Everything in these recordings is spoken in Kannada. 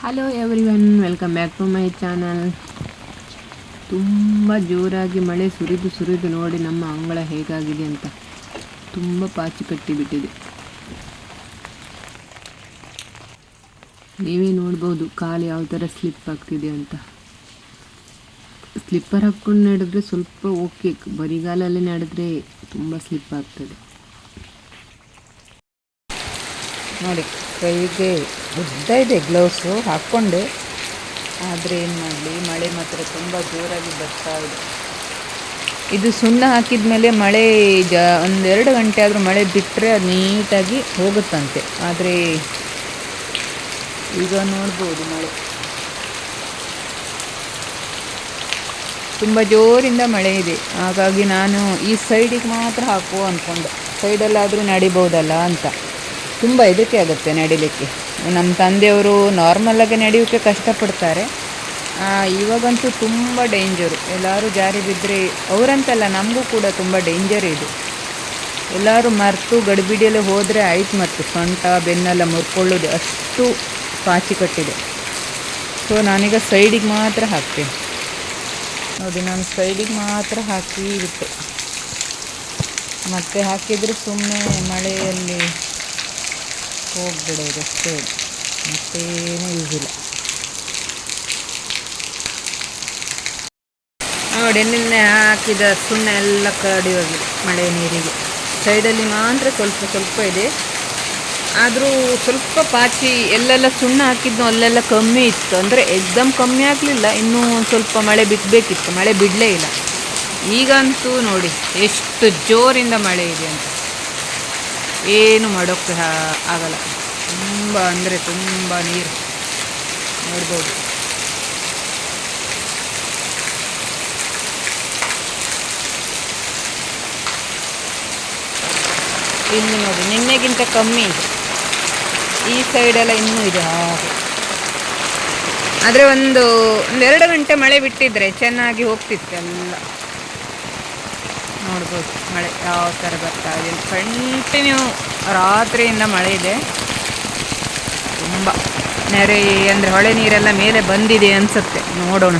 Hello everyone welcome back to my channel ತುಂಬ ಜೋರಾಗಿ ಮಳೆ ಸುರಿದು ಸುರಿದು ನೋಡಿ ನಮ್ಮ ಅಂಗಳ ಹೇಗಾಗಿದೆ ಅಂತ ತುಂಬ ಪಾಚಿ ಕಟ್ಟಿಬಿಟ್ಟಿದೆ ನೀವೇ ನೋಡ್ಬೋದು ಕಾಲು ಯಾವ ಥರ ಸ್ಲಿಪ್ ಆಗ್ತಿದೆ ಅಂತ. ಸ್ಲಿಪ್ಪರ್ ಹಾಕ್ಕೊಂಡು ನಡೆದ್ರೆ ಸ್ವಲ್ಪ ಓಕೆ ಬರಿಗಾಲಲ್ಲಿ ನಡೆದ್ರೆ ತುಂಬ ಸ್ಲಿಪ್ ಆಗ್ತದೆ. ನೋಡಿ. ಕೈಗೆ ಉದ್ದ ಇದೆ ಗ್ಲೌಸು ಹಾಕ್ಕೊಂಡೆ. ಆದರೆ ಏನು ಮಾಡಲಿ, ಮಳೆ ಮಾತ್ರ ತುಂಬ ಜೋರಾಗಿ ಬರ್ತಾ ಇದೆ. ಇದು ಸುಣ್ಣ ಹಾಕಿದ ಮೇಲೆ ಮಳೆ ಜ, ಒಂದೆರಡು ಗಂಟೆ ಆದರೂ ಮಳೆ ಬಿಟ್ಟರೆ ಅದು ನೀಟಾಗಿ ಹೋಗುತ್ತಂತೆ. ಆದರೆ ಈಗ ನೋಡ್ಬೋದು ಮಳೆ. ತುಂಬ ಜೋರಿಂದ ಮಳೆ ಇದೆ. ಹಾಗಾಗಿ ನಾನು ಈ ಸೈಡಿಗೆ ಮಾತ್ರ ಹಾಕುವ ಅಂದ್ಕೊಂಡೆ ಸೈಡಲ್ಲಾದರೂ ನಡಿಬೋದಲ್ಲ ಅಂತ. ತುಂಬ ಇದಕ್ಕೆ ಆಗುತ್ತೆ ನಡಿಲಿಕ್ಕೆ. ನಮ್ಮ ತಂದೆಯವರು ನಾರ್ಮಲಾಗಿ ನಡೆಯೋಕ್ಕೆ ಕಷ್ಟಪಡ್ತಾರೆ. ಇವಾಗಂತೂ ತುಂಬ ಡೇಂಜರು ಎಲ್ಲರೂ ಜಾರಿ ಬಿದ್ದರೆ ಅವರಂತಲ್ಲ, ನಮಗೂ ಕೂಡ ತುಂಬ ಡೇಂಜರ್ ಇದು. ಎಲ್ಲರೂ ಮರೆತು ಗಡಿಬಿಡಿಯಲ್ಲಿ ಹೋದರೆ ಆಯ್ತು ಮತ್ತು. ಸೊಂಟ, ಬೆನ್ನೆಲ್ಲ ಮುರ್ಕೊಳ್ಳೋದು ಅಷ್ಟು ಪಾಚಿ ಕಟ್ಟಿದೆ. ಸೊ ನಾನೀಗ ಸೈಡಿಗೆ ಮಾತ್ರ ಹಾಕ್ತೇನೆ. ನೋಡಿ, ನಾನು ಸೈಡಿಗೆ ಮಾತ್ರ ಹಾಕಿ ಬಿಟ್ಟೆ. ಮತ್ತೆ ಹಾಕಿದರೆ ಸುಮ್ಮನೆ ಮಳೆಯಲ್ಲಿ ಹೋಗ್ಬಿಡೋದು ಅಷ್ಟೇ. ಮತ್ತೇನು ಯೂಸ್ ಇಲ್ಲ ನೋಡಿ, ನಿನ್ನೆ ಹಾಕಿದ ಸುಣ್ಣ ಎಲ್ಲ ಕರಡಿ ಹೋಗಿದೆ ಮಳೆ ನೀರಿಗೆ. ಸೈಡಲ್ಲಿ ಮಾತ್ರ ಸ್ವಲ್ಪ ಸ್ವಲ್ಪ ಇದೆ. ಆದರೂ ಸ್ವಲ್ಪ ಪಾಚಿ ಎಲ್ಲೆಲ್ಲ ಸುಣ್ಣ ಹಾಕಿದ್ನೋ ಅಲ್ಲೆಲ್ಲ ಕಮ್ಮಿ ಇತ್ತು. ಅಂದರೆ ಎಕ್ದಮ್ ಕಮ್ಮಿ ಆಗಲಿಲ್ಲ, ಇನ್ನೂ ಸ್ವಲ್ಪ ಮಳೆ ಬಿಡಬೇಕಿತ್ತು ಮಳೆ ಬಿಡಲೇ ಇಲ್ಲ. ಈಗಂತೂ ನೋಡಿ, ಎಷ್ಟು ಜೋರಿಂದ ಮಳೆ ಇದೆ ಅಂತ. ಏನು ಮಾಡೋಕ್ಕೆ ಆಗಲ್ಲ. ತುಂಬ ಅಂದರೆ ತುಂಬ ನೀರು. ನೋಡ್ಬೋದು. ಇನ್ನು ನೋಡಿ, ನಿನ್ನೆಗಿಂತ ಕಮ್ಮಿ ಇದೆ. ಈ ಸೈಡೆಲ್ಲ ಇನ್ನೂ ಇದೆ ಹಾಗೆ. ಆದರೆ ಒಂದು, ಒಂದೆರಡು ಗಂಟೆ ಮಳೆ ಬಿಟ್ಟಿದ್ರೆ ಚೆನ್ನಾಗಿ ಹೋಗ್ತಿತ್ತು ಎಲ್ಲ. ನೋಡ್ಬೋದು ಮಳೆ ಯಾವ ಥರ ಬರ್ತಾ ಇದೆ ಕಂಟಿನ್ಯೂ ರಾತ್ರಿಯಿಂದ ಮಳೆ ಇದೆ. ತುಂಬ ನೆರೆ ಅಂದರೆ ಹೊಳೆ ನೀರೆಲ್ಲ ಮೇಲೆ ಬಂದಿದೆ ಅನಿಸುತ್ತೆ. ನೋಡೋಣ.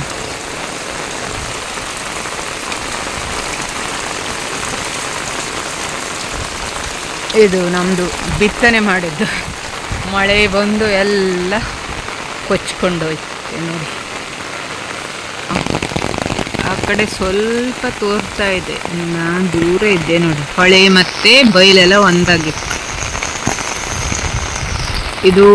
ಇದು ನಮ್ಮದು ಬಿತ್ತನೆ ಮಾಡಿದ್ದು. ಮಳೆ ಬಂದು ಎಲ್ಲ ಕೊಚ್ಕೊಂಡು ಹೋಯ್ತು ನೋಡಿ. ಕಡೆ ಸ್ವಲ್ಪ ತೋರ್ತಾ ಇದೆ. ನಾನು ದೂರ ಇದ್ದೆ ನೋಡಿ. ಹೊಳೆ ಮತ್ತೆ ಬೈಲೆಲ್ಲ ಒಂದಾಗಿತ್ತು. ಇದು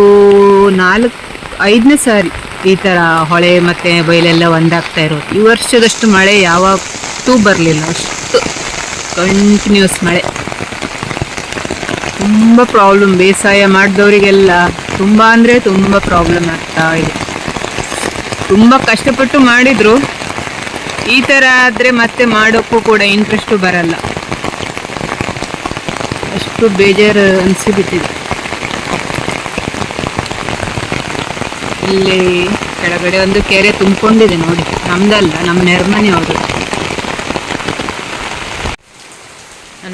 ನಾಲ್ಕು, ಐದನೇ ಸಾರಿ ಈ ಥರ ಹೊಳೆ ಮತ್ತು ಬೈಲೆಲ್ಲ ಒಂದಾಗ್ತಾ ಇರೋದು. ಈ ವರ್ಷದಷ್ಟು ಮಳೆ ಯಾವತ್ತೂ ಬರಲಿಲ್ಲ. ಅಷ್ಟು ಕಂಟಿನ್ಯೂಸ್ ಮಳೆ. ತುಂಬ ಪ್ರಾಬ್ಲಮ್ ಬೇಸಾಯ ಮಾಡಿದವರಿಗೆಲ್ಲ ತುಂಬ ಅಂದರೆ ತುಂಬ ಪ್ರಾಬ್ಲಮ್ ಆಗ್ತಾ ಇದೆ. ತುಂಬ ಕಷ್ಟಪಟ್ಟು ಮಾಡಿದ್ರು. ಈ ಥರ ಆದರೆ ಮತ್ತೆ ಮಾಡೋಕ್ಕೂ ಕೂಡ ಇಂಟ್ರೆಸ್ಟು ಬರಲ್ಲ. ಅಷ್ಟು ಬೇಜಾರು ಅನಿಸಿಬಿಟ್ಟಿದೆ. ಇಲ್ಲಿ ಕೆಳಗಡೆ ಒಂದು ಕೆರೆ ತುಂಬಿಕೊಂಡಿದೆ ನೋಡಿ. ನಮ್ದಲ್ಲ, ನಮ್ಮ ನೆರ್ಮನೆಯವರು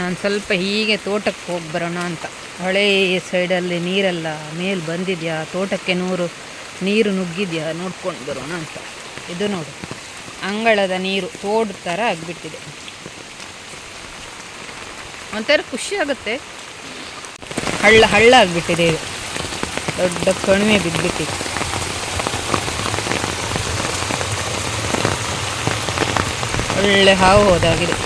ನಾನು ಸ್ವಲ್ಪ ಹೀಗೆ ತೋಟಕ್ಕೆ ಹೋಗಿ ಬರೋಣ ಅಂತ. ಹೊಳೆ ಸೈಡಲ್ಲಿ ನೀರೆಲ್ಲ ಮೇಲೆ ಬಂದಿದೆಯಾ? ತೋಟಕ್ಕೆ ನೂರು, ನೀರು ನುಗ್ಗಿದೆಯಾ? ನೋಡ್ಕೊಂಡು ಬರೋಣ ಅಂತ. ಇದು ನೋಡು. ಅಂಗಳದ ನೀರು ತೋಡು ಥರ ಆಗಿಬಿಟ್ಟಿದೆ. ಒಂಥರ ಖುಷಿ ಆಗುತ್ತೆ. ಹಳ್ಳ ಹಳ್ಳ ಆಗಿಬಿಟ್ಟಿದೆ ಇದು. ದೊಡ್ಡ ಕಣಿವೆ ಬಿದ್ದುಬಿಟ್ಟಿದೆ ಒಳ್ಳೆ ಹಾವು ಹೋದಾಗಿದೆ.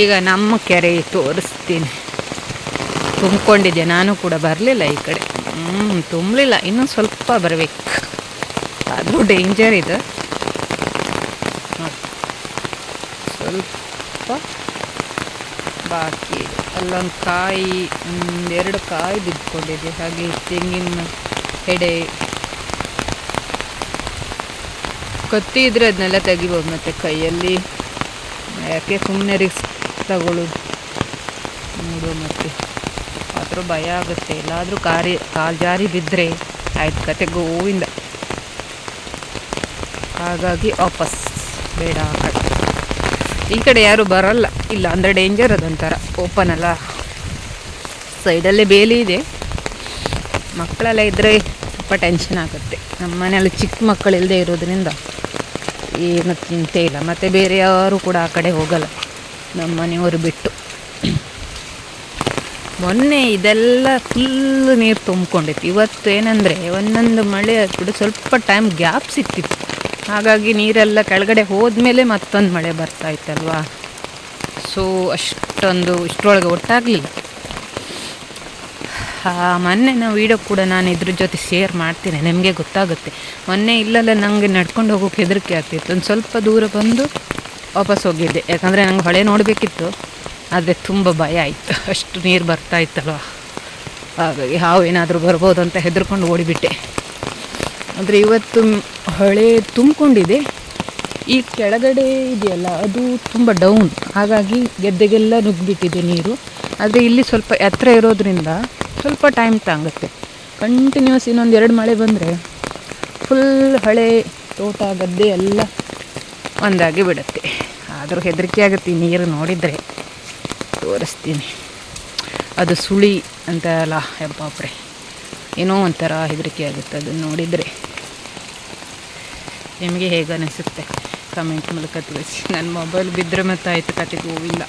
ಈಗ ನಮ್ಮ ಕೆರೆ ತೋರಿಸ್ತೀನಿ. ತುಂಬಿಕೊಂಡಿದ್ದೆ. ನಾನು ಕೂಡ ಬರಲಿಲ್ಲ ಈ ಕಡೆ. ಹ್ಞೂ ತುಂಬಲಿಲ್ಲ. ಇನ್ನೂ ಸ್ವಲ್ಪ ಬರಬೇಕು. ಆದರೂ ಡೇಂಜರ್ ಇದು. ಸ್ವಲ್ಪ ಬಾಕಿ ಅಲ್ಲೊಂದು ಕಾಯಿ ಎರಡು ಕಾಯಿ ಬಿದ್ದುಕೊಂಡಿದೆ ಹಾಗೆ ತೆಂಗಿನ ಎಡೆ ಕತ್ತಿ ಇದ್ರೆ ಅದನ್ನೆಲ್ಲ ತೆಗಿಬೋದು ಮತ್ತೆ ಕೈಯಲ್ಲಿ. ಯಾಕೆ ಸುಮ್ಮನೆ ರಿಸ್ಕ್ ತಗೊಳ್ಳೋದು ನೋಡು ಮತ್ತೆ. ಆದರೂ ಭಯ ಆಗುತ್ತೆ, ಎಲ್ಲಾದರೂ ಕಾರಿ ಕಾಲು ಜಾರಿ ಬಿದ್ದರೆ ಆಯ್ತು ಕತೆ ಗೋವಿಂದ. ಹಾಗಾಗಿ ವಾಪಸ್ ಬೇಡ ಆ ಕಡೆ. ಈ ಕಡೆ ಯಾರು ಬರಲ್ಲ, ಇಲ್ಲ ಅಂದರೆ ಡೇಂಜರ್ ಅದೊಂಥರ ಓಪನ್ ಅಲ್ಲ. ಸೈಡಲ್ಲೇ ಬೇಲಿ ಇದೆ. ಮಕ್ಕಳೆಲ್ಲ ಇದ್ದರೆ ತುಂಬ ಟೆನ್ಷನ್ ಆಗುತ್ತೆ. ನಮ್ಮ ಮನೆಯಲ್ಲಿ ಚಿಕ್ಕ ಮಕ್ಕಳಿಲ್ಲದೆ ಇರೋದ್ರಿಂದ ಏನು ಚಿಂತೆ ಇಲ್ಲ. ಮತ್ತು ಬೇರೆ ಯಾರು ಕೂಡ ಆ ಕಡೆ ಹೋಗಲ್ಲ. ನಮ್ಮ ಮನೆಯವರು ಬಿಟ್ಟು. ಮೊನ್ನೆ ಇದೆಲ್ಲ ಫುಲ್ ನೀರು ತುಂಬಿಕೊಂಡಿತ್ತು. ಇವತ್ತು ಏನಂದರೆ ಒಂದೊಂದು ಮಳೆ ಕೂಡ ಸ್ವಲ್ಪ ಟೈಮ್ ಗ್ಯಾಪ್ ಸಿಕ್ತಿತ್ತು ಹಾಗಾಗಿ ನೀರೆಲ್ಲ ಕೆಳಗಡೆ ಹೋದ್ಮೇಲೆ ಮತ್ತೊಂದು ಮಳೆ ಬರ್ತಾ ಇತ್ತಲ್ವಾ? ಸೊ ಅಷ್ಟೊಂದು ಇಷ್ಟರೊಳಗೆ ಒಟ್ಟಾಗಲಿಲ್ಲ. ಮೊನ್ನೆ ನಾವು ವೀಡಿಯೋ ಕೂಡ ನಾನು ಇದ್ರ ಜೊತೆ ಶೇರ್ ಮಾಡ್ತೀನಿ, ನಿಮಗೆ ಗೊತ್ತಾಗುತ್ತೆ. ಮೊನ್ನೆ ಇಲ್ಲೆಲ್ಲ ನನಗೆ ನಡ್ಕೊಂಡು ಹೋಗೋಕೆ ಹೆದರಿಕೆ ಆಗ್ತಿತ್ತು. ಒಂದು ಸ್ವಲ್ಪ ದೂರ ಬಂದು ವಾಪಸ್ ಹೋಗಿದ್ದೆ. ಯಾಕಂದರೆ ನಂಗೆ ಹೊಳೆ ನೋಡಬೇಕಿತ್ತು. ಆದರೆ ತುಂಬ ಭಯ ಆಯಿತು. ಅಷ್ಟು ನೀರು ಬರ್ತಾ ಇತ್ತಲ್ವ? ಹಾಗಾಗಿ ಹಾವು ಏನಾದರೂ ಬರ್ಬೋದು ಅಂತ ಹೆದರ್ಕೊಂಡು ಓಡಿಬಿಟ್ಟೆ. ಆದರೆ ಇವತ್ತು ಹೊಳೆ ತುಂಬಿಕೊಂಡಿದೆ. ಈ ಕೆಳಗಡೆ ಇದೆಯಲ್ಲ, ಅದು ತುಂಬ ಡೌನ್ ಹಾಗಾಗಿ ಗೆದ್ದೆಗೆಲ್ಲ ನುಗ್ಗಿಬಿಟ್ಟಿದೆ ನೀರು. ಆದರೆ ಇಲ್ಲಿ ಸ್ವಲ್ಪ ಎತ್ತರ ಇರೋದ್ರಿಂದ ಸ್ವಲ್ಪ ಟೈಮ್ ತಾಗುತ್ತೆ. ಕಂಟಿನ್ಯೂಸ್ ಇನ್ನೊಂದು ಎರಡು ಮಳೆ ಬಂದರೆ ಫುಲ್ ಹಳೆ ತೋಟ, ಗದ್ದೆ ಎಲ್ಲ ಒಂದಾಗಿ ಬಿಡುತ್ತೆ. ಆದರೂ ಹೆದರಿಕೆ ಆಗುತ್ತೆ ನೀರು ನೋಡಿದರೆ. ತೋರಿಸ್ತೀನಿ. ಅದು ಸುಳಿ ಅಂತ ಅಲ್ಲ ಹೆಬ್ಬಾಪ್ರೆ ಏನೋ ಒಂಥರ ಹೆದರಿಕೆ ಆಗುತ್ತೆ ಅದನ್ನು ನೋಡಿದರೆ. ನಿಮಗೆ ಹೇಗೆ ಅನಿಸುತ್ತೆ? ಕಮೆಂಟ್ ಮೂಲಕ ತಿಳಿಸಿ. ನನ್ನ ಮೊಬೈಲ್ ಬಿದ್ದರೆ ಮತ್ತೆ ಆಯಿತು ಕತೆಗೆ ಹೋಗಿಲ್ಲ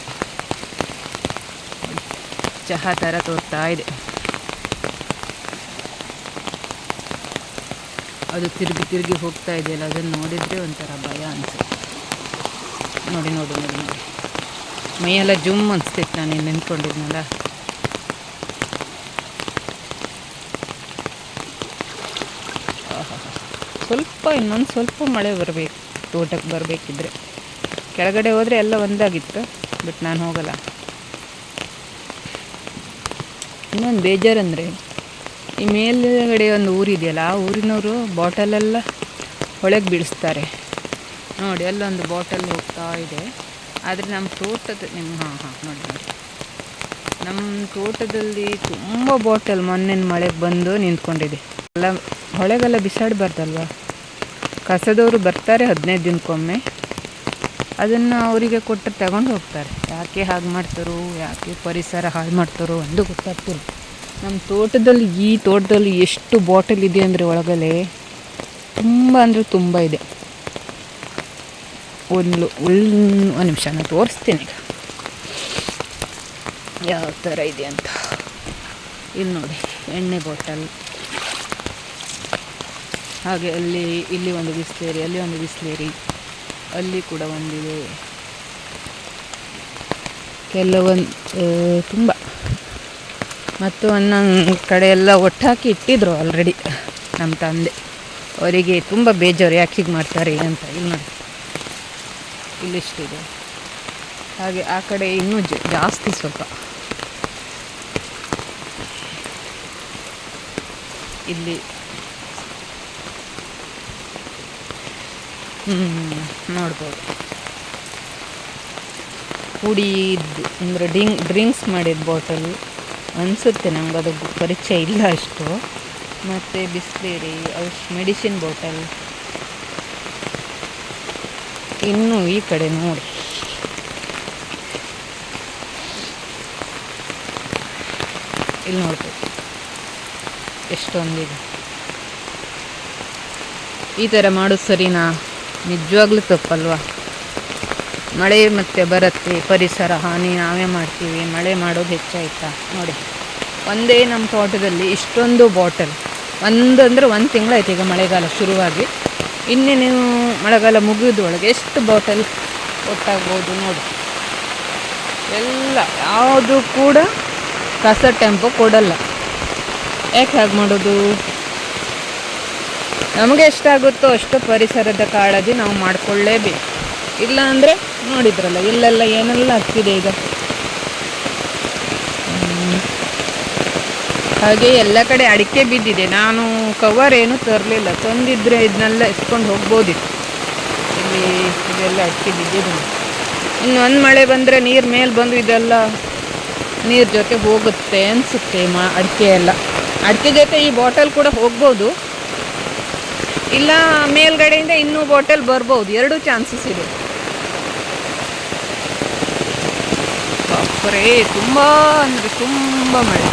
ಚಹಾ ಥರ ತೋರ್ತಾ ಇದೆ. ಅದು ತಿರುಗಿ ತಿರುಗಿ ಹೋಗ್ತಾ ಇದೆಯಲ್ಲ, ಅದನ್ನು ನೋಡಿದರೆ ಒಂಥರ ಭಯ ಅನಿಸುತ್ತೆ. ನೋಡಿ ನೋಡಿ ನೋಡಿ ನೋಡಿ. ಮೈಯೆಲ್ಲ ಜುಮ್ ಅನಿಸ್ತಿತ್ತು ನಾನು ಇಲ್ಲಿ ನಿಂತ್ಕೊಂಡಿದ್ನಲ್ಲ. ಸ್ವಲ್ಪ, ಇನ್ನೊಂದು ಸ್ವಲ್ಪ ಮಳೆ ಬರಬೇಕು, ತೋಟಕ್ಕೆ ಬರಬೇಕಿದ್ರೆ. ಕೆಳಗಡೆ ಹೋದರೆ ಎಲ್ಲ ಒಂದಾಗಿತ್ತು, ಬಟ್ ನಾನು ಹೋಗಲ್ಲ. ಇನ್ನೊಂದು ಬೇಜಾರಂದರೆ, ಈ ಮೇಲುಗಡೆ ಒಂದು ಊರಿದೆಯಲ್ಲ, ಆ ಊರಿನವರು ಬಾಟಲೆಲ್ಲ ಹೊಳೆಗೆ ಬೀಳಿಸ್ತಾರೆ. ನೋಡಿ, ಅಲ್ಲೊಂದು ಬಾಟಲ್ ಹೋಗ್ತಾ ಇದೆ. ಆದರೆ ನಮ್ಮ ತೋಟದ ನಿಮ್ಮ, ಹಾಂ ಹಾಂ, ನೋಡಿ ನಮ್ಮ ತೋಟದಲ್ಲಿ ತುಂಬ ಬಾಟಲ್ ಮೊನ್ನೆ ಮಳೆಗೆ ಬಂದು ನಿಂತ್ಕೊಂಡಿದೆ. ಎಲ್ಲ ಹೊಳೆಗೆಲ್ಲ ಬಿಸಾಡಬಾರ್ದಲ್ವ? ಕಸದವರು ಬರ್ತಾರೆ ಹದಿನೈದು ದಿನಕ್ಕೊಮ್ಮೆ. ಅದನ್ನು ಅವರಿಗೆ ಕೊಟ್ಟು ತಗೊಂಡು ಹೋಗ್ತಾರೆ. ಯಾಕೆ ಹಾಗೆ ಮಾಡ್ತಾರೋ, ಯಾಕೆ ಪರಿಸರ ಹಾಳು ಮಾಡ್ತಾರೋ ಒಂದು ಗೊತ್ತಾಗ್ತಿಲ್ಲ. ನಮ್ಮ ತೋಟದಲ್ಲಿ, ಈ ತೋಟದಲ್ಲಿ ಎಷ್ಟು ಬಾಟಲ್ ಇದೆ ಅಂದರೆ ಒಳಗಡೆ ತುಂಬ ಅಂದರೆ ತುಂಬ ಇದೆ. ಒಂದು ಒಂದು ನಿಮಿಷ, ನಾನು ತೋರಿಸ್ತೀನಿ ಈಗ. ಯಾವ ಥರ ಇದೆ ಅಂತ. ಇಲ್ಲಿ ನೋಡಿ, ಎಣ್ಣೆ ಬಾಟಲ್. ಹಾಗೆ ಅಲ್ಲಿ, ಇಲ್ಲಿ ಒಂದು ಬಿಸ್ಲೇರಿ, ಅಲ್ಲಿ ಒಂದು ಬಿಸ್ಲೇರಿ. ಅಲ್ಲಿ ಕೂಡ ಒಂದಿದೆ. ಕೆಲವೊಂದು ತುಂಬ. ಮತ್ತು ಒಂದೊಂದು ಕಡೆ ಎಲ್ಲ ಒಟ್ಟಾಕಿ ಇಟ್ಟಿದ್ರು ಆಲ್ರೆಡಿ ನಮ್ಮ ತಂದೆ. ಅವರಿಗೆ ತುಂಬ ಬೇಜಾರು, ಯಾಕೆ ಹೀಗೆ ಮಾಡ್ತಾರೆ ಅಂತ. ಇಲ್ಲಿ ನೋಡಿ. ಇಲ್ಲಿಷ್ಟಿದೆ ಹಾಗೆ ಆ ಕಡೆ ಇನ್ನೂ ಜಾಸ್ತಿ ಸ್ವಲ್ಪ. ಇಲ್ಲಿ. ನೋಡ್ಬೋದು. ಕುಡಿದು ಅಂದರೆ ಡಿಂಗ್ ಡ್ರಿಂಕ್ಸ್ ಮಾಡಿದ ಬಾಟಲ್. ಅನಿಸುತ್ತೆ ನಮ್ಗೆ ಅದು ಪರಿಚಯ ಇಲ್ಲ ಅಷ್ಟು. ಮತ್ತು ಬಿಸ್ಲೇರಿ ಔಷ್, ಮೆಡಿಸಿನ್ ಬಾಟಲ್. ಇನ್ನು ಈ ಕಡೆ ನೋಡಿ. ಇಲ್ಲಿ ನೋಡ್ಬೋದು ಎಷ್ಟೊಂದಿದೆ. ಈ ಥರ ಮಾಡೋದು ಸರಿನಾ? ನಿಜವಾಗ್ಲೂ ತಪ್ಪಲ್ವಾ? ಮಳೆ ಮತ್ತೆ ಬರುತ್ತೆ, ಪರಿಸರ ಹಾನಿ ನಾವೇ ಮಾಡ್ತೀವಿ, ಮಳೆ ಮಾಡೋದು ಹೆಚ್ಚಾಯ್ತಾ? ನೋಡಿ. ಒಂದೇ ನಮ್ಮ ತೋಟದಲ್ಲಿ ಇಷ್ಟೊಂದು ಬಾಟಲ್. ಒಂದು ಅಂದರೆ ಒಂದು ತಿಂಗಳಾಯ್ತು ಈಗ ಮಳೆಗಾಲ ಶುರುವಾಗಿ. ಇನ್ನೇನು ಮಳೆಗಾಲ ಮುಗಿದೊಳಗೆ ಎಷ್ಟು ಬಾಟಲ್ ಒಟ್ಟಾಗ್ಬೋದು ನೋಡಿ. ಎಲ್ಲ ಯಾವುದು ಕೂಡ ಕಸ ಟೆಂಪೋ ಕೊಡಲ್ಲ. ಯಾಕೆ ಹಾಗೆ ಮಾಡೋದು? ನಮಗೆ ಎಷ್ಟಾಗುತ್ತೋ ಅಷ್ಟು ಪರಿಸರದ ಕಾಳಜಿ ನಾವು ಮಾಡಿಕೊಳ್ಳೇಬೇಕು. ಇಲ್ಲ ಅಂದರೆ ನೋಡಿದ್ರಲ್ಲ, ಇಲ್ಲೆಲ್ಲ ಏನೆಲ್ಲ ಆಗ್ತಿದೆ ಈಗ? ಹಾಗೆ ಎಲ್ಲ ಕಡೆ ಅಡಿಕೆ ಬಿದ್ದಿದೆ. ನಾನು ಕವರ್ ಏನು ತರಲಿಲ್ಲ. ತಂದಿದ್ರೆ ಇದನ್ನೆಲ್ಲ ಎತ್ಕೊಂಡು ಹೋಗ್ಬೋದಿತ್ತು. ಇಲ್ಲಿ ಇದೆಲ್ಲ ಅಡಿಕೆ ಬಿದ್ದಿದೆ. ಇನ್ನು ಒಂದು ಮಳೆ ಬಂದರೆ ನೀರು ಮೇಲೆ ಬಂದು ಇದೆಲ್ಲ ನೀರು ಜೊತೆ ಹೋಗುತ್ತೆ ಅನಿಸುತ್ತೆ ಮಾ, ಅಡಿಕೆ ಎಲ್ಲ. ಅಡಿಕೆ ಜೊತೆ ಈ ಬಾಟಲ್ ಕೂಡ ಹೋಗ್ಬೋದು. ಇಲ್ಲ, ಮೇಲ್ಗಡೆಯಿಂದ ಇನ್ನೂ ಬಾಟಲ್ ಬರ್ಬೋದು. ಎರಡೂ ಚಾನ್ಸಸ್ ಇದೆ. ಬಾಪರೇ, ತುಂಬ ಅಂದರೆ ತುಂಬ ಮಳೆ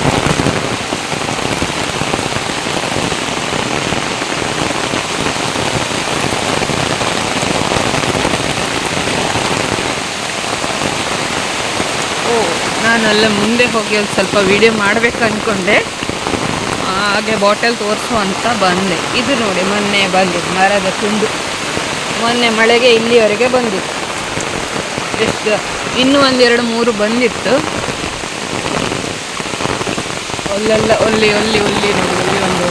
ಓ ನಾನು ಮುಂದೆ ಹೋಗಿ ಒಂದು ಸ್ವಲ್ಪ ವಿಡಿಯೋ ಮಾಡಬೇಕು ಅಂದ್ಕೊಂಡೆ ಹಾಗೆ ಬಾಟಲ್ ತೋರಿಸು ಅಂತ ಬಂದೆ. ಇದು ನೋಡಿ, ಮೊನ್ನೆ ಬಂದಿದ್ದು, ಮರದ ತುಂಡು. ಮೊನ್ನೆ ಮಳೆಗೆ ಇಲ್ಲಿವರೆಗೆ ಬಂದಿತ್ತು. ಎಷ್ಟು, ಇನ್ನೂ ಒಂದೆರಡು ಮೂರು ಬಂದಿತ್ತು. ಅಲ್ಲೆಲ್ಲ ಒಲ್ಲಿ ಒಲ್ಲಿ ಒಲ್ಲಿ ನೋಡಿ, ಒಲ್ಲಿ ಒಂದು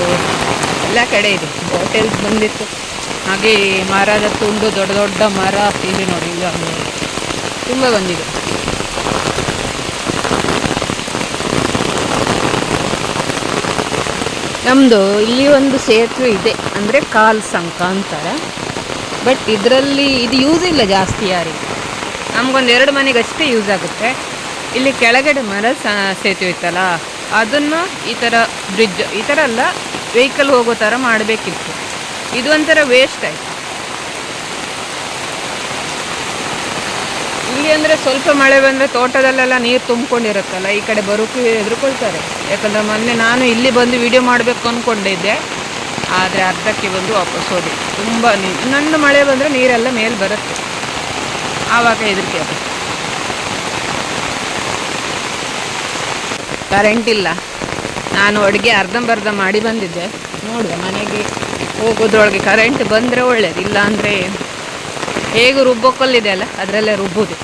ಎಲ್ಲ ಕಡೆ ಇದೆ. ಬಾಟಲ್ಸ್ ಬಂದಿತ್ತು. ಹಾಗೆ ಮರದ ತುಂಡು, ದೊಡ್ಡ ದೊಡ್ಡ ಮರ ಇಲ್ಲಿ ನೋಡಿ ಇಲ್ಲ ತುಂಬ ಬಂದಿದೆ. ನಮ್ಮದು ಇಲ್ಲಿ ಒಂದು ಸೇತುವೆ ಇದೆ, ಅಂದರೆ ಕಾಲ್ ಸಂಕ ಅಂತಾರೆ. ಬಟ್ ಇದರಲ್ಲಿ ಇದು ಯೂಸ್ ಇಲ್ಲ ಜಾಸ್ತಿ ಯಾರಿಗೆ. ನಮಗೊಂದು ಎರಡು ಮನೆಗಷ್ಟೇ ಯೂಸ್ ಆಗುತ್ತೆ. ಇಲ್ಲಿ ಕೆಳಗಡೆ ಮರ ಸೇತುವೆ ಇತ್ತಲ್ಲ, ಅದನ್ನು ಈ ಥರ ಬ್ರಿಡ್ಜ್ ಈ ಥರ ಅಲ್ಲ ವೆಹಿಕಲ್ ಹೋಗೋ ಥರ ಮಾಡಬೇಕಿತ್ತು. ಇದು ಒಂಥರ ವೇಸ್ಟ್ ಆಯಿತು. ಇಲ್ಲಿ ಅಂದರೆ ಸ್ವಲ್ಪ ಮಳೆ ಬಂದರೆ ತೋಟದಲ್ಲೆಲ್ಲ ನೀರು ತುಂಬಿಕೊಂಡಿರುತ್ತಲ್ಲ, ಈ ಕಡೆ ಬರೋಕು ಹೆದರ್ಕೊಳ್ತಾರೆ. ಯಾಕಂದರೆ ಮೊನ್ನೆ ನಾನು ಇಲ್ಲಿ ಬಂದು ವಿಡಿಯೋ ಮಾಡಬೇಕು ಅಂದ್ಕೊಂಡಿದ್ದೆ ಆದರೆ ಅರ್ಧಕ್ಕೆ ಬಂದು ವಾಪಸ್ ಹೋದೆ. ತುಂಬ ನೀರು ಇನ್ನೊಂದು ಮಳೆ ಬಂದರೆ ನೀರೆಲ್ಲ ಮೇಲೆ ಬರುತ್ತೆ. ಆವಾಗ ಹೆದರಿಕೆ ಅದು. ಕರೆಂಟ್ ಇಲ್ಲ. ನಾನು ಅಡುಗೆ ಅರ್ಧಂಬರ್ಧ ಮಾಡಿ ಬಂದಿದ್ದೆ. ನೋಡುವ ಮನೆಗೆ ಹೋಗೋದ್ರೊಳಗೆ ಕರೆಂಟ್ ಬಂದರೆ ಒಳ್ಳೇದು ಇಲ್ಲ ಅಂದರೆ ಹೇಗೂ ರುಬ್ಬೋಕಲ್ಲಿದೆ ಅಲ್ಲ, ಅದರಲ್ಲೇ ರುಬ್ಬೋದು.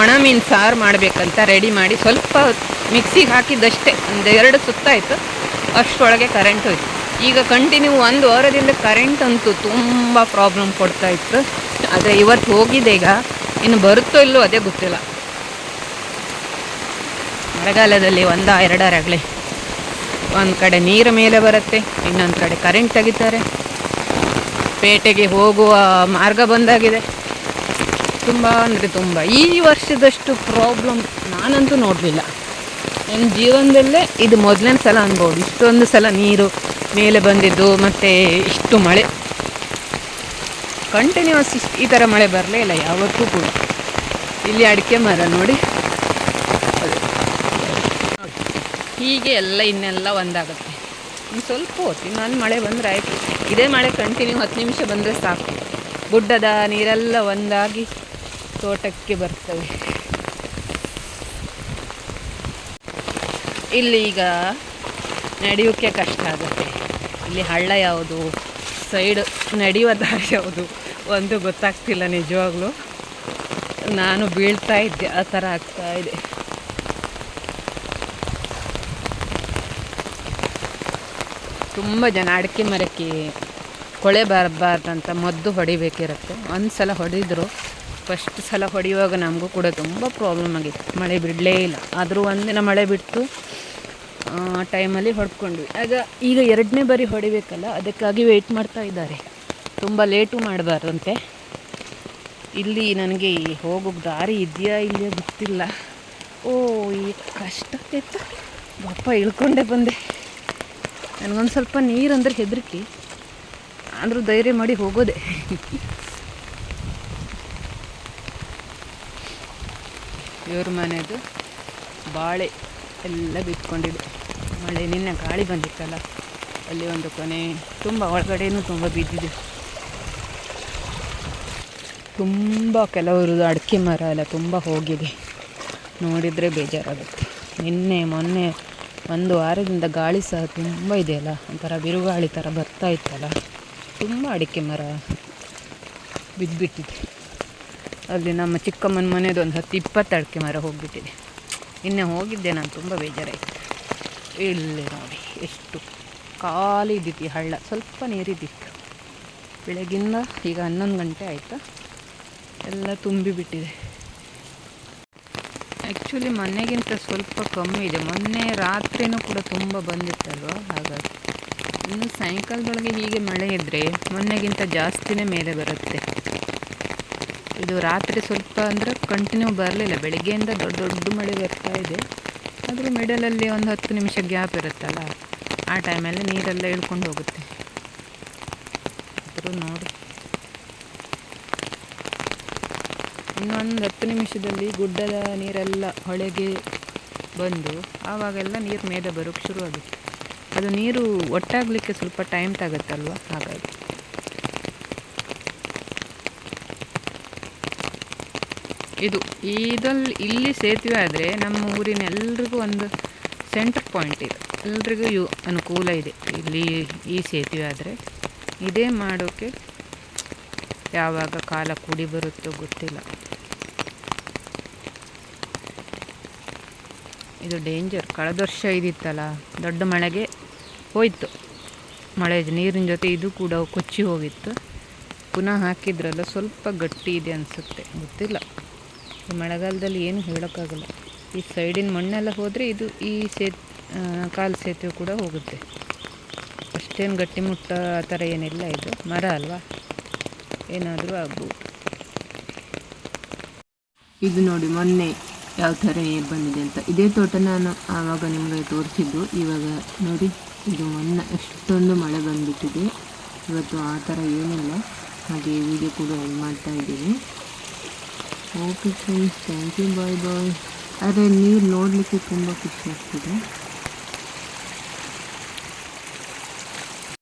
ಒಣ ಮೀನು ಸಾರು ಮಾಡಬೇಕಂತ ರೆಡಿ ಮಾಡಿ ಸ್ವಲ್ಪ ಮಿಕ್ಸಿಗೆ ಹಾಕಿದ್ದಷ್ಟೇ. ಒಂದು ಎರಡು ಸುತ್ತಾಯಿತು ಅಷ್ಟೊಳಗೆ ಕರೆಂಟ್ ಹೋಯ್ತು. ಈಗ ಕಂಟಿನ್ಯೂ ಒಂದು ವಾರದಿಂದ ಕರೆಂಟ್ ಅಂತೂ ತುಂಬ ಪ್ರಾಬ್ಲಮ್ ಕೊಡ್ತಾ ಇತ್ತು. ಆದರೆ ಇವತ್ತು ಹೋಗಿದೆ ಈಗ. ಇನ್ನು ಬರುತ್ತೋ ಇಲ್ಲೋ ಅದೇ ಗೊತ್ತಿಲ್ಲ. ಮಳೆಗಾಲದಲ್ಲಿ ಒಂದ ಎರಡರಗಲೇ ಒಂದು ಕಡೆ ನೀರು ಮೇಲೆ ಬರುತ್ತೆ, ಇನ್ನೊಂದು ಕಡೆ ಕರೆಂಟ್ ತೆಗಿತಾರೆ. ಪೇಟೆಗೆ ಹೋಗುವ ಮಾರ್ಗ ಬಂದಾಗಿದೆ. ತುಂಬ ಅಂದರೆ ತುಂಬ. ಈ ವರ್ಷದಷ್ಟು ಪ್ರಾಬ್ಲಮ್ ನಾನಂತೂ ನೋಡಲಿಲ್ಲ. ನನ್ನ ಜೀವನದಲ್ಲೇ ಇದು ಮೊದಲನೇ ಸಲ ಅನ್ಬೋದು. ಇಷ್ಟೊಂದು ಸಲ ನೀರು ಮೇಲೆ ಬಂದಿದ್ದು, ಮತ್ತು ಇಷ್ಟು ಮಳೆ. ಕಂಟಿನ್ಯೂಸ್ ಈ ಥರ ಮಳೆ ಬರಲೇ ಇಲ್ಲ, ಯಾವತ್ತೂ ಕೂಡ. ಇಲ್ಲಿ ಅಡಿಕೆ ಮರ ನೋಡಿ. ಹೀಗೆ ಎಲ್ಲ ಇನ್ನೆಲ್ಲ ಒಂದಾಗುತ್ತೆ. ಸ್ವಲ್ಪ ಹೊತ್ತು ಮಳೆ ಬಂದರೆ ಆಯಿತು. ಇದೇ ಮಳೆ ಕಂಟಿನ್ಯೂ ಹತ್ತು ನಿಮಿಷ ಬಂದರೆ ಸಾಕು. ಗುಡ್ಡದ ನೀರೆಲ್ಲ ಒಂದಾಗಿ. ತೋಟಕ್ಕೆ ಬರ್ತವೆ. ಇಲ್ಲಿ ಈಗ ನಡೆಯೋಕ್ಕೆ ಕಷ್ಟ ಆಗುತ್ತೆ. ಇಲ್ಲಿ ಹಳ್ಳ ಯಾವುದು, ಸೈಡ್ ನಡೆಯುವ ದಾರಿ ಯಾವುದು ಒಂದು ಗೊತ್ತಾಗ್ತಿಲ್ಲ ನಿಜವಾಗ್ಲೂ. ನಾನು ಬೀಳ್ತಾ ಇದ್ದೆ, ಆ ಥರ ಆಗ್ತಾ ಇದೆ. ತುಂಬ ಜನ ಅಡಿಕೆ ಮರಕ್ಕೆ ಕೊಳೆ ಬರಬಾರ್ದಂತ ಮದ್ದು ಹೊಡಿಬೇಕಿರುತ್ತೆ. ಒಂದು ಸಲ ಹೊಡೆದ್ರು ಫಸ್ಟ್ ಸಲ ಹೊಡೆಯುವಾಗ ನಮಗೂ ಕೂಡ ತುಂಬ ಪ್ರಾಬ್ಲಮ್ ಆಗಿತ್ತು. ಮಳೆ ಬಿಡಲೇ ಇಲ್ಲ. ಆದರೂ ಒಂದಿನ ಮಳೆ ಬಿಟ್ಟು ಟೈಮಲ್ಲಿ ಹೊಡ್ಕೊಂಡ್ವಿ. ಆಗ ಈಗ ಎರಡನೇ ಬಾರಿ ಹೊಡಿಬೇಕಲ್ಲ, ಅದಕ್ಕಾಗಿ ವೆಯ್ಟ್ ಮಾಡ್ತಾ ಇದ್ದಾರೆ. ತುಂಬ ಲೇಟು ಮಾಡಬಾರ್ದಂತೆ. ಇಲ್ಲಿ ನನಗೆ ಹೋಗೋಕ್ಕೆ ದಾರಿ ಇದೆಯಾ ಇಲ್ಲೇ ಗೊತ್ತಿಲ್ಲ. ಓ, ಈ ಕಷ್ಟ ಆಗ್ತಿತ್ತು ಬಪ್ಪ ಇಳ್ಕೊಂಡೆ ಬಂದೆ. ನನಗೊಂದು ಸ್ವಲ್ಪ ನೀರು ಅಂದರೆ ಹೆದರಿಕೆ. ಆದರೂ ಧೈರ್ಯ ಮಾಡಿ ಹೋಗೋದೆ. ಇವ್ರ ಮನೆದು ಬಾಳೆ ಎಲ್ಲ ಬಿತ್ಕೊಂಡಿದೆ ಮಳೆ ನಿನ್ನೆ ಗಾಳಿ ಬಂದಿತ್ತಲ್ಲ, ಅಲ್ಲಿ ಒಂದು ಕೊನೆ ತುಂಬ ಒಳಗಡೆನೂ ತುಂಬ ಬಿದ್ದಿದೆ. ತುಂಬ ಕೆಲವರು ಅಡಿಕೆ ಮರ ಎಲ್ಲ ತುಂಬ ಹೋಗಿದೆ. ನೋಡಿದರೆ ಬೇಜಾರಾಗುತ್ತೆ. ನಿನ್ನೆ, ಮೊನ್ನೆ ಒಂದು ವಾರದಿಂದ ಗಾಳಿ ಸಹ ತುಂಬ ಇದೆಯಲ್ಲ, ಒಂಥರ ಬಿರುಗಾಳಿ ಥರ ಬರ್ತಾ ಇತ್ತಲ್ಲ, ತುಂಬ ಅಡಿಕೆ ಮರ ಬಿದ್ದುಬಿಟ್ಟಿದೆ ಅಲ್ಲಿ ನಮ್ಮ ಚಿಕ್ಕಮ್ಮನ ಮನೆಯದು ಒಂದು ಹತ್ತು ಇಪ್ಪತ್ತು ಅಡಿಕೆ ಮರ ಹೋಗಿಬಿಟ್ಟಿದೆ. ನಿನ್ನೆ ಹೋಗಿದ್ದೆ ನಾನು, ತುಂಬ ಬೇಜಾರಾಯಿತು. ಇಲ್ಲಿ ನೋಡಿ, ಎಷ್ಟು ಖಾಲಿ ಇದ್ದಿತ್ತು ಹಳ್ಳ. ಸ್ವಲ್ಪ ನೀರಿದ್ದಿತ್ತು. ಬೆಳಗಿಂದ ಈಗ ಹನ್ನೊಂದು ಗಂಟೆ ಆಯಿತಾ? ಎಲ್ಲ ತುಂಬಿಬಿಟ್ಟಿದೆ ಆ್ಯಕ್ಚುಲಿ ಮೊನ್ನೆಗಿಂತ ಸ್ವಲ್ಪ ಕಮ್ಮಿ ಇದೆ. ಮೊನ್ನೆ ರಾತ್ರಿನೂ ಕೂಡ ತುಂಬ ಬಂದಿತ್ತಲ್ವ? ಹಾಗಾಗಿ ಇನ್ನು ಸಾಯಂಕಾಲದೊಳಗೆ ಹೀಗೆ ಮಳೆ ಇದ್ದರೆ ಮೊನ್ನೆಗಿಂತ ಜಾಸ್ತಿನೇ ಮೇಲೆ ಬರುತ್ತೆ. ಇದು ರಾತ್ರಿ ಸ್ವಲ್ಪ ಅಂದರೆ ಕಂಟಿನ್ಯೂ ಬರಲಿಲ್ಲ. ಬೆಳಿಗ್ಗೆಯಿಂದ ದೊಡ್ಡ ದೊಡ್ಡ ಮಳೆ ಬರ್ತಾ ಇದೆ. ಆದರೂ ಮಿಡಲಲ್ಲಿ ಒಂದು ಹತ್ತು ನಿಮಿಷ ಗ್ಯಾಪ್ ಇರುತ್ತಲ್ಲ, ಆ ಟೈಮಲ್ಲಿ ನೀರೆಲ್ಲ ಇಳ್ಕೊಂಡು ಹೋಗುತ್ತೆ. ಆದರೂ ನೋಡಿ. ಇನ್ನೊಂದು ಹತ್ತು ನಿಮಿಷದಲ್ಲಿ ಗುಡ್ಡದ ನೀರೆಲ್ಲ ಹೊಳೆಗೆ ಬಂದು ಆವಾಗೆಲ್ಲ ನೀರು ಮೇಲೆ ಬರೋಕ್ಕೆ ಶುರುವಾಗುತ್ತೆ ಅದು ನೀರು ಒಟ್ಟಾಗಲಿಕ್ಕೆ ಸ್ವಲ್ಪ ಟೈಮ್ ತಗತ್ತಲ್ವ? ಹಾಗಾಗಿ. ಇದು ಇದಲ್ಲಿ ಇಲ್ಲಿ ಸೇತುವೆ ಆದರೆ ನಮ್ಮ ಊರಿನ ಎಲ್ರಿಗೂ ಒಂದು ಸೆಂಟರ್ ಪಾಯಿಂಟ್ ಇದೆ. ಎಲ್ರಿಗೂ ಯು ಅನುಕೂಲ ಇದೆ ಇಲ್ಲಿ ಈ ಸೇತುವೆ ಆದರೆ. ಇದೇ ಮಾಡೋಕ್ಕೆ ಯಾವಾಗ ಕಾಲ ಕೂಡಿ ಬರುತ್ತೋ ಗೊತ್ತಿಲ್ಲ. ಇದು ಡೇಂಜರ್ ಕಳೆದ ವರ್ಷ ಇದಿತ್ತಲ್ಲ, ದೊಡ್ಡ ಮಳೆಗೆ ಹೋಯಿತು. ಮಳೆ, ನೀರಿನ ಜೊತೆ ಇದು ಕೂಡ ಕೊಚ್ಚಿ ಹೋಗಿತ್ತು. ಪುನಃ ಹಾಕಿದ್ರಲ್ಲ ಸ್ವಲ್ಪ ಗಟ್ಟಿ ಇದೆ ಅನಿಸುತ್ತೆ, ಗೊತ್ತಿಲ್ಲ. ಮಳೆಗಾಲದಲ್ಲಿ ಏನು ಹೇಳೋಕ್ಕಾಗಲ್ಲ. ಈ ಸೈಡಿನ ಮಣ್ಣೆಲ್ಲ ಹೋದರೆ ಇದು ಈ ಸೇತ್ ಕಾಲು ಸೇತುವೆ ಕೂಡ ಹೋಗುತ್ತೆ. ಅಷ್ಟೇನು ಗಟ್ಟಿಮುಟ್ಟ ಆ ಥರ ಏನಿಲ್ಲ ಇದು. ಮರ ಅಲ್ವಾ? ಏನಾದರೂ ಆಗ್ಬೋದು. ಇದು ನೋಡಿ ಮೊನ್ನೆ ಯಾವ ಥರ ಏನು ಬಂದಿದೆ ಅಂತ. ಇದೇ ತೋಟ ನಾನು ಆವಾಗ ನಿಮಗೆ ತೋರಿಸಿದ್ದು. ಇವಾಗ ನೋಡಿ, ಇದು ಮೊನ್ನೆ ಎಷ್ಟೊಂದು ಮಳೆ ಬಂದುಬಿಟ್ಟಿದೆ. ಇವತ್ತು ಆ ಥರ ಏನಿಲ್ಲ. ಹಾಗೆ ವಿಡಿಯೋ ಕೂಡ ಮಾಡ್ತಾ ಇದ್ದೀನಿ. Okay friends thank you bye bye ಆದರೆ ನೀರು ನೋಡಲಿಕ್ಕೆ ತುಂಬ ಖುಷಿ ಆಗ್ತಿದೆ.